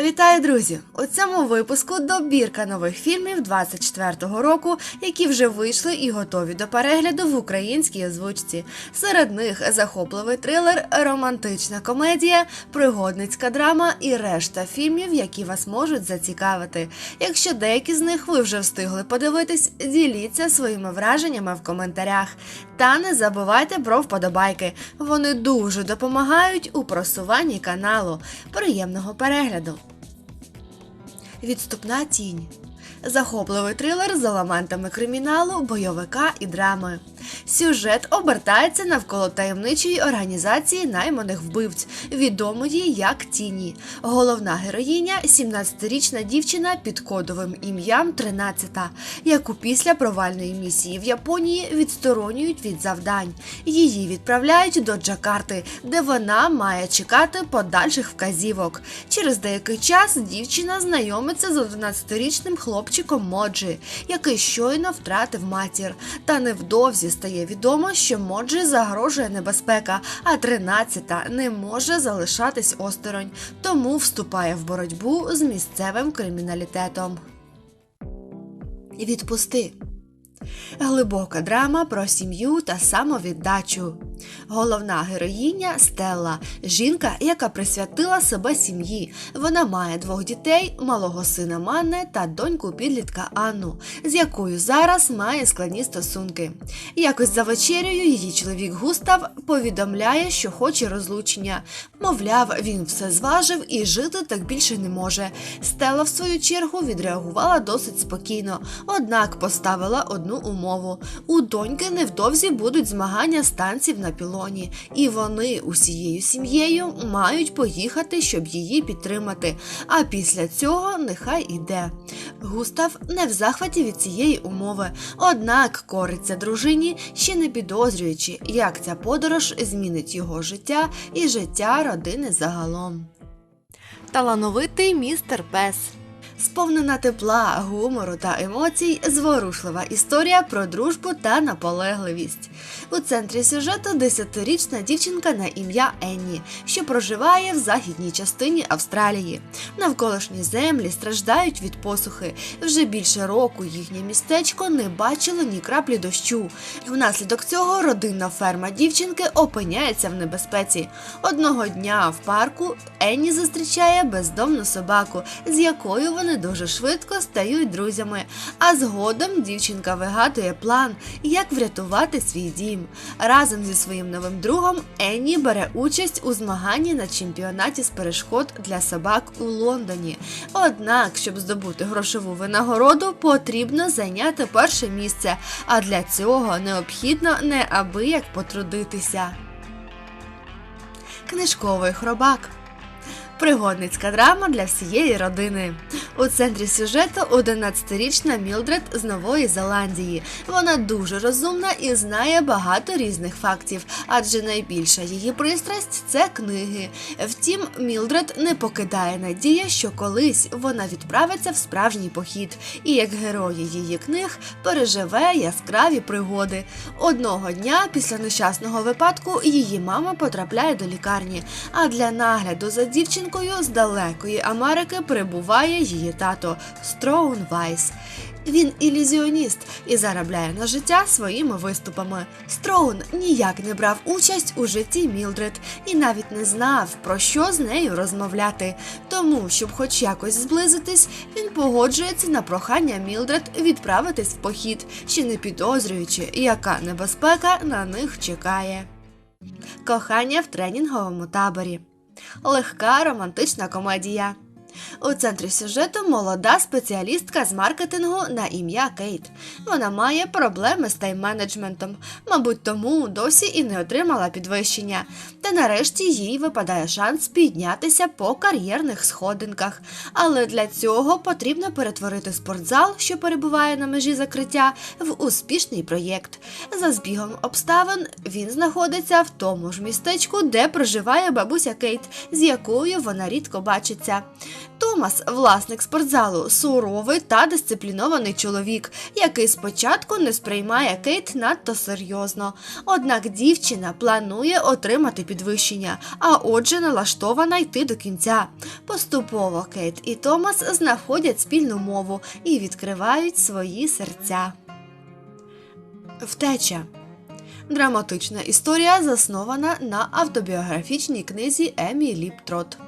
Вітаю, друзі! У цьому випуску добірка нових фільмів 24-го року, які вже вийшли і готові до перегляду в українській озвучці. Серед них захопливий трилер, романтична комедія, пригодницька драма і решта фільмів, які вас можуть зацікавити. Якщо деякі з них ви вже встигли подивитись, діліться своїми враженнями в коментарях. Та не забувайте про вподобайки. Вони дуже допомагають у просуванні каналу. Приємного перегляду! Відступна тінь. Захопливий трилер з елементами криміналу, бойовика і драми. Сюжет обертається навколо таємничої організації найманих вбивць, відомої як Тіні. Головна героїня 17-річна дівчина під кодовим ім'ям 13, яку після провальної місії в Японії відсторонюють від завдань. Її відправляють до Джакарти, де вона має чекати подальших вказівок. Через деякий час дівчина знайомиться з 11-річним хлопчиком Моджі, який щойно втратив матір. Та невдовзі стає відомо, що Моджі загрожує небезпека, а 13-та не може залишатись осторонь, тому вступає в боротьбу з місцевим криміналітетом. Відпусти. Глибока драма про сім'ю та самовіддачу. Головна героїня Стелла, жінка, яка присвятила себе сім'ї. Вона має двох дітей, малого сина Манне та доньку підлітка Анну, з якою зараз має складні стосунки. Якось за вечерею її чоловік Густав повідомляє, що хоче розлучення. Мовляв, він все зважив і жити так більше не може. Стелла, в свою чергу, відреагувала досить спокійно, однак поставила одну умову: у доньки невдовзі будуть змагання з танців на пілоні, і вони усією сім'єю мають поїхати, щоб її підтримати. А після цього нехай іде. Густав не в захваті від цієї умови, однак кориться дружині, ще не підозрюючи, як ця подорож змінить його життя і життя родини загалом. Талановитий містер Пес. Сповнена тепла, гумору та емоцій, зворушлива історія про дружбу та наполегливість. У центрі сюжету 10-річна дівчинка на ім'я Енні, що проживає в західній частині Австралії. Навколишні землі страждають від посухи. Вже більше року їхнє містечко не бачило ні краплі дощу. Внаслідок цього родинна ферма дівчинки опиняється в небезпеці. Одного дня в парку Енні зустрічає бездомну собаку, з якою вони дуже швидко стають друзями. А згодом дівчинка вигадує план, як врятувати свій дім. Разом зі своїм новим другом Енні бере участь у змаганні на чемпіонаті з перешкод для собак у Лондоні. Однак, щоб здобути грошову винагороду, потрібно зайняти перше місце, а для цього необхідно неабияк потрудитися. Книжковий хробак. Пригодницька драма для всієї родини. У центрі сюжету 11-річна Мілдред з Нової Зеландії. Вона дуже розумна і знає багато різних фактів, адже найбільша її пристрасть це книги. Втім, Мілдред не покидає надія, що колись вона відправиться в справжній похід, і як герої її книг переживе яскраві пригоди. Одного дня після нещасного випадку її мама потрапляє до лікарні, а для нагляду за дівчинкою з далекої Америки прибуває її тато Строун Вайс. Він ілюзіоніст і заробляє на життя своїми виступами. Строун ніяк не брав участь у житті Мілдред і навіть не знав, про що з нею розмовляти. Тому, щоб хоч якось зблизитись, він погоджується на прохання Мілдред відправитись в похід, ще не підозрюючи, яка небезпека на них чекає. Кохання в тренінговому таборі. Легка романтична комедія. У центрі сюжету молода спеціалістка з маркетингу на ім'я Кейт. Вона має проблеми з тайм-менеджментом, мабуть, тому досі і не отримала підвищення. Та нарешті їй випадає шанс піднятися по кар'єрних сходинках. Але для цього потрібно перетворити спортзал, що перебуває на межі закриття, в успішний проєкт. За збігом обставин він знаходиться в тому ж містечку, де проживає бабуся Кейт, з якою вона рідко бачиться. Томас, власник спортзалу, суровий та дисциплінований чоловік, який спочатку не сприймає Кейт надто серйозно. Однак дівчина планує отримати підвищення, а отже, налаштована йти до кінця. Поступово Кейт і Томас знаходять спільну мову і відкривають свої серця. Втеча Драматична історія заснована на автобіографічній книзі Емі Ліптрот.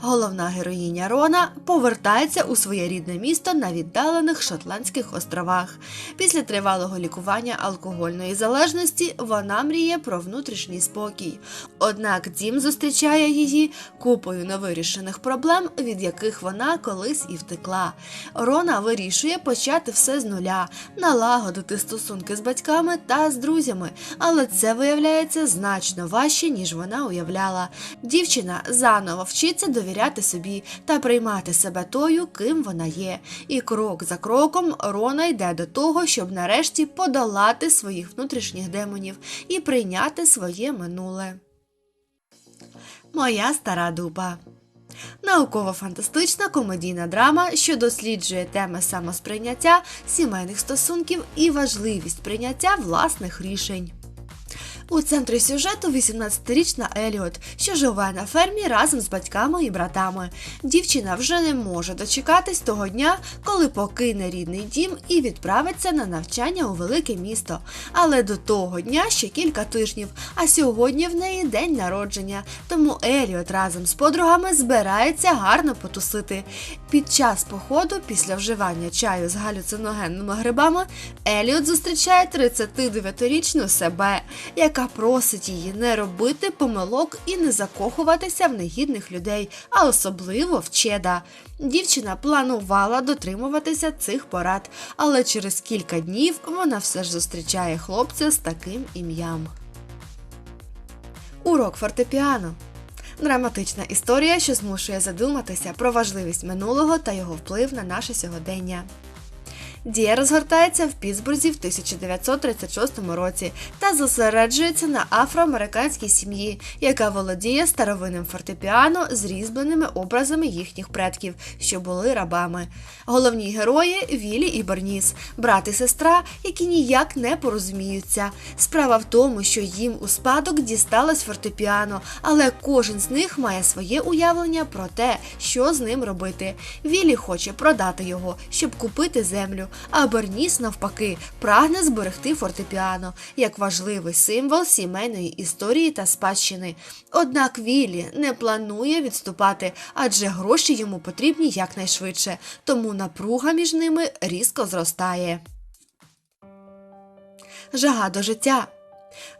Головна героїня Рона повертається у своє рідне місто на віддалених Шотландських островах. Після тривалого лікування алкогольної залежності вона мріє про внутрішній спокій. Однак дім зустрічає її купою невирішених проблем, від яких вона колись і втекла. Рона вирішує почати все з нуля, налагодити стосунки з батьками та з друзями, але це виявляється значно важче, ніж вона уявляла. Дівчина заново вчиться довіряти собі та приймати себе тою, ким вона є. І крок за кроком Рона йде до того, щоб нарешті подолати своїх внутрішніх демонів і прийняти своє минуле. Моя стара дуба. Науково-фантастична комедійна драма, що досліджує теми самосприйняття, сімейних стосунків і важливість прийняття власних рішень. У центрі сюжету 18-річна Еліот, що живе на фермі разом з батьками і братами. Дівчина вже не може дочекатись того дня, коли покине рідний дім і відправиться на навчання у велике місто. Але до того дня ще кілька тижнів, а сьогодні в неї день народження. Тому Еліот разом з подругами збирається гарно потусити. Під час походу, після вживання чаю з галюциногенними грибами, Еліот зустрічає 39-річну себе, яка просить її не робити помилок і не закохуватися в негідних людей, а особливо в чеда. Дівчина планувала дотримуватися цих порад, але через кілька днів вона все ж зустрічає хлопця з таким ім'ям. Урок фортепіано. Драматична історія, що змушує задуматися про важливість минулого та його вплив на наше сьогодення. Дія розгортається в Пітсбурзі в 1936 році та зосереджується на афроамериканській сім'ї, яка володіє старовинним фортепіано з різьбленими образами їхніх предків, що були рабами. Головні герої Вілі і Берніс, брат і сестра, які ніяк не порозуміються. Справа в тому, що їм у спадок дісталось фортепіано, але кожен з них має своє уявлення про те, що з ним робити. Вілі хоче продати його, щоб купити землю а Берніс, навпаки, прагне зберегти фортепіано як важливий символ сімейної історії та спадщини. Однак Віллі не планує відступати, адже гроші йому потрібні якнайшвидше, тому напруга між ними різко зростає. Жага до життя.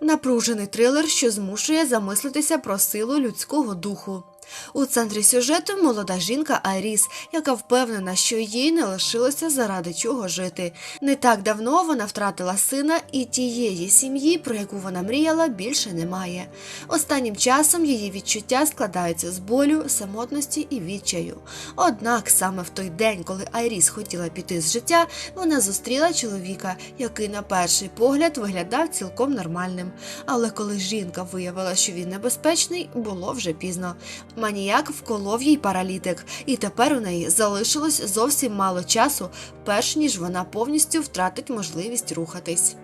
Напружений трилер, що змушує замислитися про силу людського духу. У центрі сюжету молода жінка Айріс, яка впевнена, що їй не лишилося заради чого жити. Не так давно вона втратила сина, і тієї сім'ї, про яку вона мріяла, більше немає. Останнім часом її відчуття складаються з болю, самотності і відчаю. Однак саме в той день, коли Айріс хотіла піти з життя, вона зустріла чоловіка, який на перший погляд виглядав цілком нормальним. Але коли жінка виявила, що він небезпечний, було вже пізно. Маніяк вколов їй паралітик, і тепер у неї залишилось зовсім мало часу, перш ніж вона повністю втратить можливість рухатись.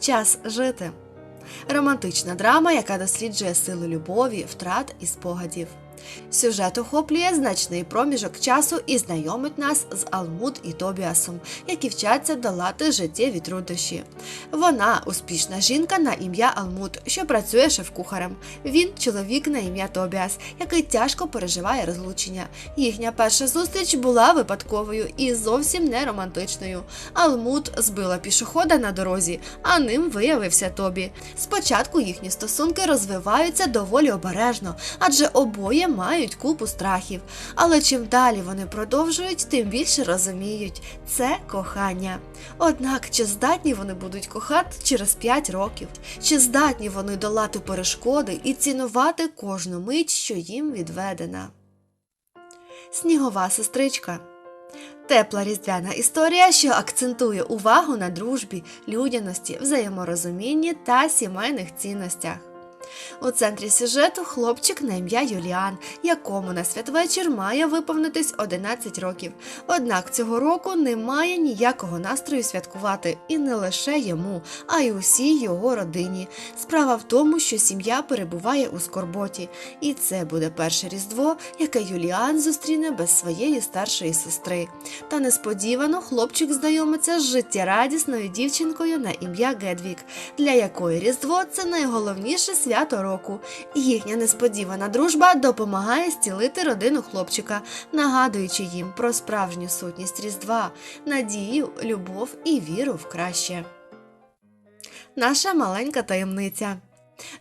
Час жити. Романтична драма, яка досліджує силу любові, втрат і спогадів. Сюжет охоплює значний проміжок часу і знайомить нас з Алмуд і Тобіасом, які вчаться долати життєві труднощі. Вона успішна жінка на ім'я Алмуд, що працює шеф-кухарем. Він чоловік на ім'я Тобіас, який тяжко переживає розлучення. Їхня перша зустріч була випадковою і зовсім не романтичною. Алмуд збила пішохода на дорозі, а ним виявився Тобі. Спочатку їхні стосунки розвиваються доволі обережно, адже обоє мають купу страхів, але чим далі вони продовжують, тим більше розуміють це кохання. Однак, чи здатні вони будуть кохати через 5 років, чи здатні вони долати перешкоди і цінувати кожну мить, що їм відведена? Снігова сестричка. Тепла різдвяна історія, що акцентує увагу на дружбі, людяності, взаєморозумінні та сімейних цінностях. У центрі сюжету хлопчик на ім'я Юліан, якому на святвечір має виповнитись 11 років. Однак цього року немає ніякого настрою святкувати, і не лише йому, а й усій його родині. Справа в тому, що сім'я перебуває у скорботі, і це буде перше різдво, яке Юліан зустріне без своєї старшої сестри. Та несподівано хлопчик знайомиться з життєрадісною дівчинкою на ім'я Гедвік, для якої Різдво це найголовніше свято року. Їхня несподівана дружба допомагає зцілити родину хлопчика, нагадуючи їм про справжню сутність Різдва, надію, любов і віру в краще. Наша маленька таємниця.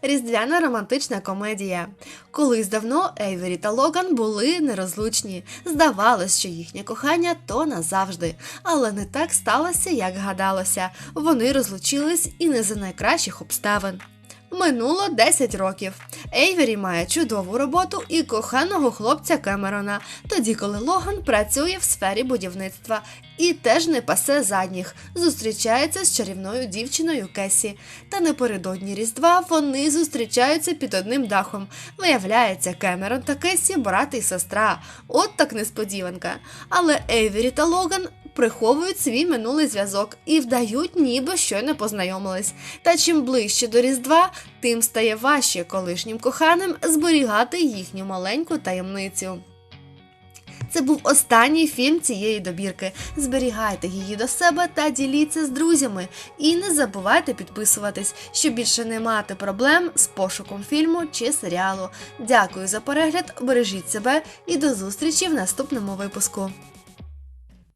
Різдвяна романтична комедія. Колись давно Ейвері та Логан були нерозлучні. Здавалось, що їхнє кохання то назавжди. Але не так сталося, як гадалося. Вони розлучились і не за найкращих обставин. Минуло 10 років. Ейвері має чудову роботу і коханого хлопця Кемерона, тоді коли Логан працює в сфері будівництва і теж не пасе задніх, зустрічається з чарівною дівчиною Кесі. Та напередодні Різдва вони зустрічаються під одним дахом. Виявляється, Кемерон та Кесі брат і сестра. От так несподіванка. Але Ейвері та Логан приховують свій минулий зв'язок і вдають, ніби щойно познайомились. Та чим ближче до Різдва, тим стає важче колишнім коханим зберігати їхню маленьку таємницю. Це був останній фільм цієї добірки. Зберігайте її до себе та діліться з друзями. І не забувайте підписуватись, щоб більше не мати проблем з пошуком фільму чи серіалу. Дякую за перегляд, бережіть себе і до зустрічі в наступному випуску.